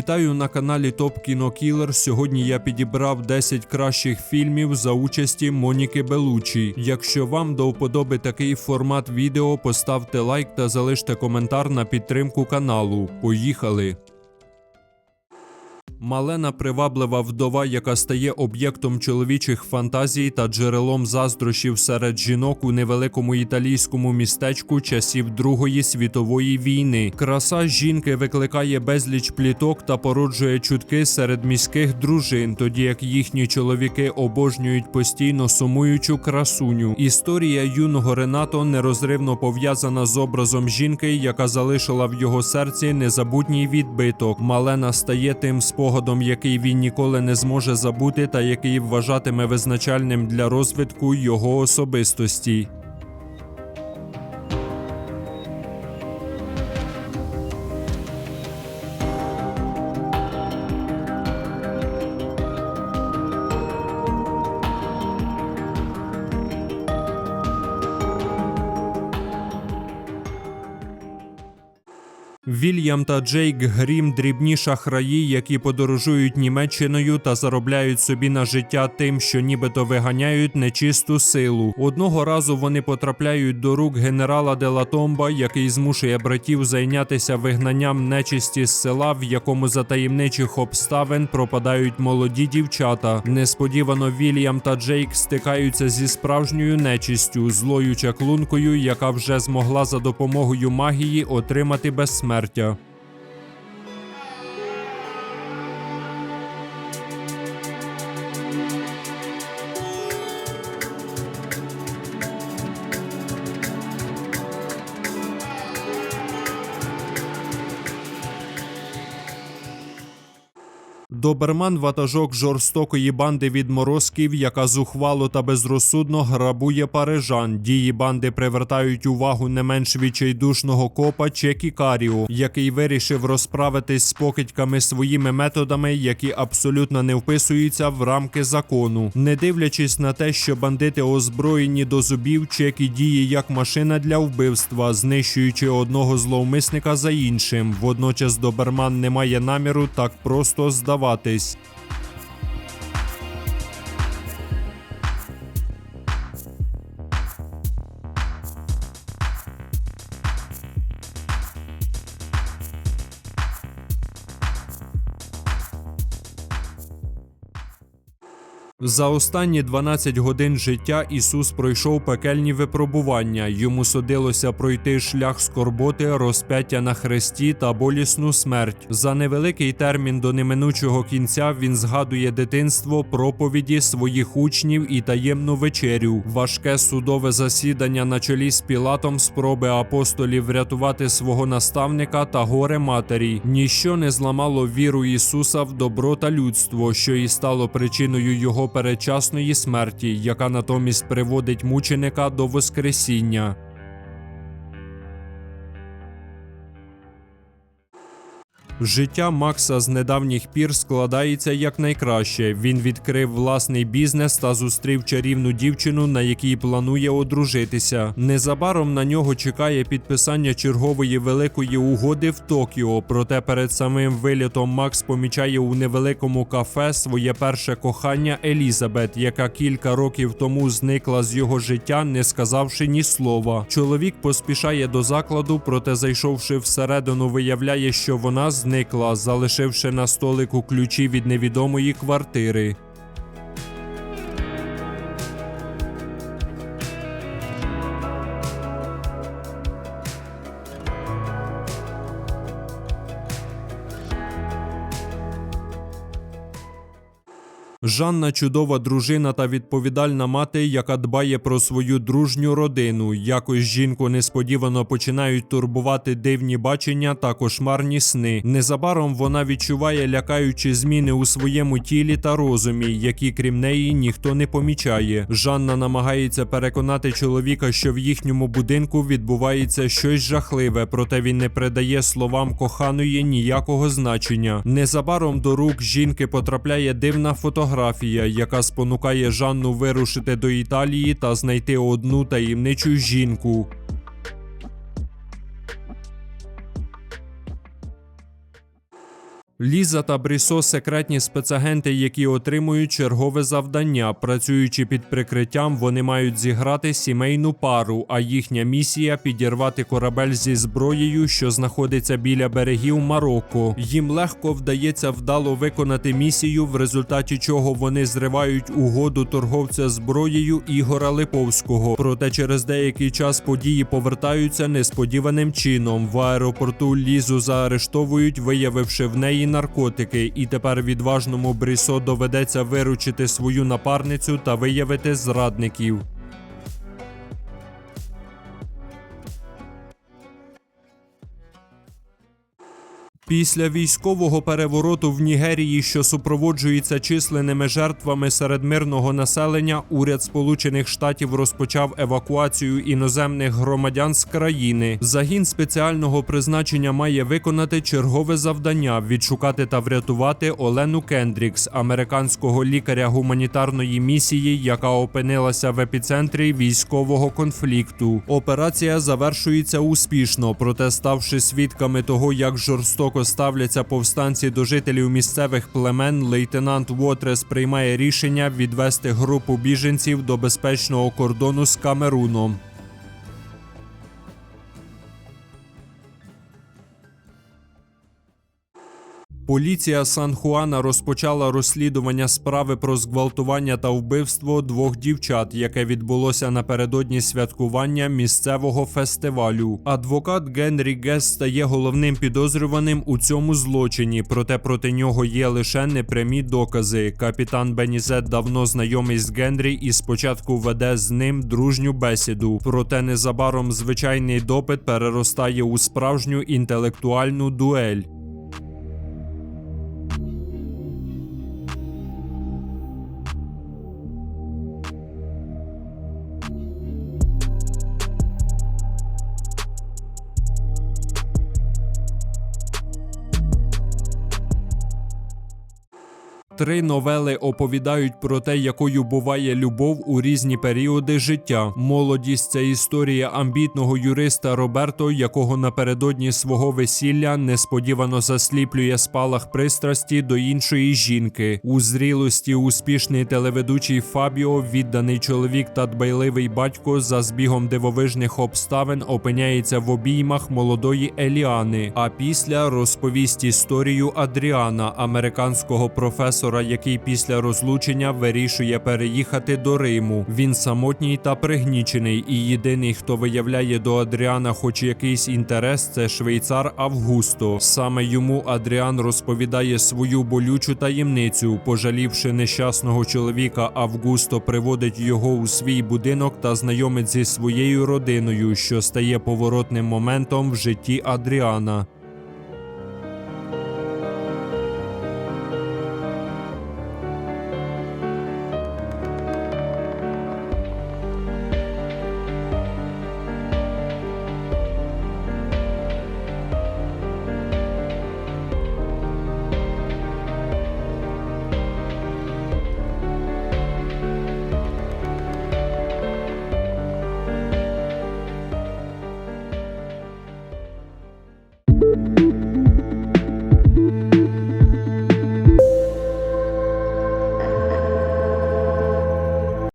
Вітаю на каналі Топ Кіно Кілер. Сьогодні я підібрав 10 кращих фільмів за участі Моніки Белучі. Якщо вам до вподоби такий формат відео, поставте лайк та залиште коментар на підтримку каналу. Поїхали! Малена приваблива вдова, яка стає об'єктом чоловічих фантазій та джерелом заздрощів серед жінок у невеликому італійському містечку часів Другої світової війни. Краса жінки викликає безліч пліток та породжує чутки серед міських дружин, тоді як їхні чоловіки обожнюють постійно сумуючу красуню. Історія юного Ренато нерозривно пов'язана з образом жінки, яка залишила в його серці незабутній відбиток. Малена стає тим спогадом, який він ніколи не зможе забути, та який вважатиме визначальним для розвитку його особистості. Вільям та Джейк Грім дрібні шахраї, які подорожують Німеччиною та заробляють собі на життя тим, що нібито виганяють нечисту силу. Одного разу вони потрапляють до рук генерала Делатомба, який змушує братів зайнятися вигнанням нечисті з села, в якому за таємничих обставин пропадають молоді дівчата. Несподівано Вільям та Джейк стикаються зі справжньою нечистю, злою чаклункою, яка вже змогла за допомогою магії отримати безсмертя. Доберман ватажок жорстокої банди відморозків, яка зухвало та безрозсудно грабує парижан. Дії банди привертають увагу не менш відчайдушного копа Чекі Каріо, який вирішив розправитись з покидьками своїми методами, які абсолютно не вписуються в рамки закону. Не дивлячись на те, що бандити озброєні до зубів, Чекі діє як машина для вбивства, знищуючи одного зловмисника за іншим. Водночас доберман не має наміру так просто здаватись. За останні 12 годин життя Ісус пройшов пекельні випробування. Йому судилося пройти шлях скорботи, розп'яття на хресті та болісну смерть. За невеликий термін до неминучого кінця він згадує дитинство, проповіді своїх учнів і таємну вечерю. Важке судове засідання на чолі з Пілатом, спроби апостолів врятувати свого наставника та горе матері. Ніщо не зламало віру Ісуса в добро та людство, що і стало причиною його передчасної смерті, яка натомість приводить мученика до Воскресіння. Життя Макса з недавніх пір складається якнайкраще. Він відкрив власний бізнес та зустрів чарівну дівчину, на якій планує одружитися. Незабаром на нього чекає підписання чергової великої угоди в Токіо. Проте перед самим вилітом Макс помічає у невеликому кафе своє перше кохання Елізабет, яка кілька років тому зникла з його життя, не сказавши ні слова. Чоловік поспішає до закладу, проте зайшовши всередину, виявляє, що вона зникла, залишивши на столику ключі від невідомої квартири. Жанна чудова дружина та відповідальна мати, яка дбає про свою дружню родину. Якось жінку несподівано починають турбувати дивні бачення та кошмарні сни. Незабаром вона відчуває лякаючі зміни у своєму тілі та розумі, які крім неї ніхто не помічає. Жанна намагається переконати чоловіка, що в їхньому будинку відбувається щось жахливе, проте він не придає словам коханої ніякого значення. Незабаром до рук жінки потрапляє дивна фотографія, яка спонукає Жанну вирушити до Італії та знайти одну таємничу жінку. Ліза та Брісо секретні спецагенти, які отримують чергове завдання. Працюючи під прикриттям, вони мають зіграти сімейну пару, а їхня місія підірвати корабель зі зброєю, що знаходиться біля берегів Марокко. Їм легко вдається вдало виконати місію, в результаті чого вони зривають угоду торговця зброєю Ігора Липовського. Проте через деякий час події повертаються несподіваним чином. В аеропорту Лізу заарештовують, виявивши в неї наркотики, і тепер відважному Брісо доведеться виручити свою напарницю та виявити зрадників. Після військового перевороту в Нігерії, що супроводжується численними жертвами серед мирного населення, уряд Сполучених Штатів розпочав евакуацію іноземних громадян з країни. Загін спеціального призначення має виконати чергове завдання відшукати та врятувати Олену Кендрікс, американського лікаря гуманітарної місії, яка опинилася в епіцентрі військового конфлікту. Операція завершується успішно, проте ставши свідками того, як жорстоко ставляться повстанці до жителів місцевих племен, лейтенант Вотрес приймає рішення відвести групу біженців до безпечного кордону з Камеруном. Поліція Сан-Хуана розпочала розслідування справи про зґвалтування та вбивство двох дівчат, яке відбулося напередодні святкування місцевого фестивалю. Адвокат Генрі Гес стає головним підозрюваним у цьому злочині, проте проти нього є лише непрямі докази. Капітан Бенізет давно знайомий з Генрі і спочатку веде з ним дружню бесіду. Проте незабаром звичайний допит переростає у справжню інтелектуальну дуель. Три новели оповідають про те, якою буває любов у різні періоди життя. Молодість це історія амбітного юриста Роберто, якого напередодні свого весілля несподівано засліплює спалах пристрасті до іншої жінки. У зрілості успішний телеведучий Фабіо, відданий чоловік та дбайливий батько, за збігом дивовижних обставин опиняється в обіймах молодої Еліани. А після розповість історію Адріана, американського професора, який після розлучення вирішує переїхати до Риму. Він самотній та пригнічений, і єдиний, хто виявляє до Адріана хоч якийсь інтерес, це швейцар Августо. Саме йому Адріан розповідає свою болючу таємницю. Пожалівши нещасного чоловіка, Августо приводить його у свій будинок та знайомить зі своєю родиною, що стає поворотним моментом в житті Адріана.